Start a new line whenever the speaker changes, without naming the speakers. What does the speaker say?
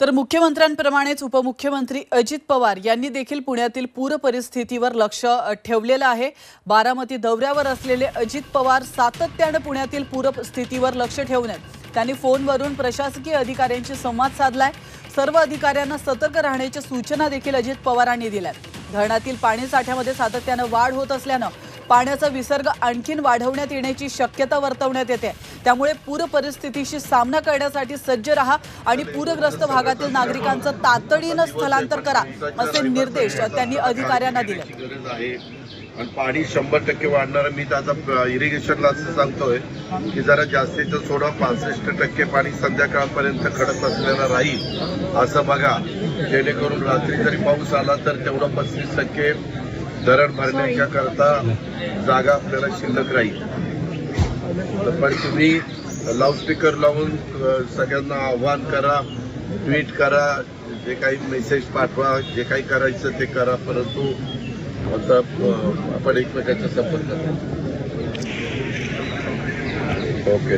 तर मुख्यमंत्र्यांप्रमाणेच उपमुख्यमंत्री अजित पवार यांनी देखील पुण्यातील पूर परिस्थितीवर लक्ष ठेवलेलं आहे. बारामती दौऱ्यावर असलेले अजित पवार सातत्यानं पुण्यातील पूरस्थितीवर लक्ष ठेवून आहेत. त्यांनी फोनवरून प्रशासकीय अधिकाऱ्यांशी संवाद साधलाय. सर्व अधिकाऱ्यांना सतर्क राहण्याच्या सूचना देखील अजित पवारांनी दिल्यात. धरणातील पाणी साठ्यामध्ये सातत्यानं वाढ होत असल्यानं पाण्याचा विसर्ग आणखीन वाढवण्यात येण्याची शक्यता वर्तवण्यात येते. त्यामुळे पूर परिस्थितीशी सामना करण्यासाठी सज्ज राहा आणि पूरग्रस्त भागातील नागरिकांचं तातडीनं स्थलांतर करा असे निर्देश त्यांनी अधिकाऱ्यांना दिले.
आणि पाणी शंभर टक्के वाढणार मी तर आता इरिगेशनला असं सांगतोय की जरा जास्तीचं सोडा पासष्ट टक्के पाणी संध्याकाळपर्यंत खडक असलेलं राहील असं बघा. जेणेकरून रात्री जरी पाऊस आला तर तेवढं पस्तीस टक्के धरण भरण्याच्या करता जागा आपल्याला शिल्लक राहील. तर पण तुम्ही लाऊडस्पीकर लावून सगळ्यांना आव्हान करा ट्विट करा जे काही मेसेज पाठवा जे काही करायचं ते करा परंतु आता आपण एकमेकांच्या संपर्कात ओके.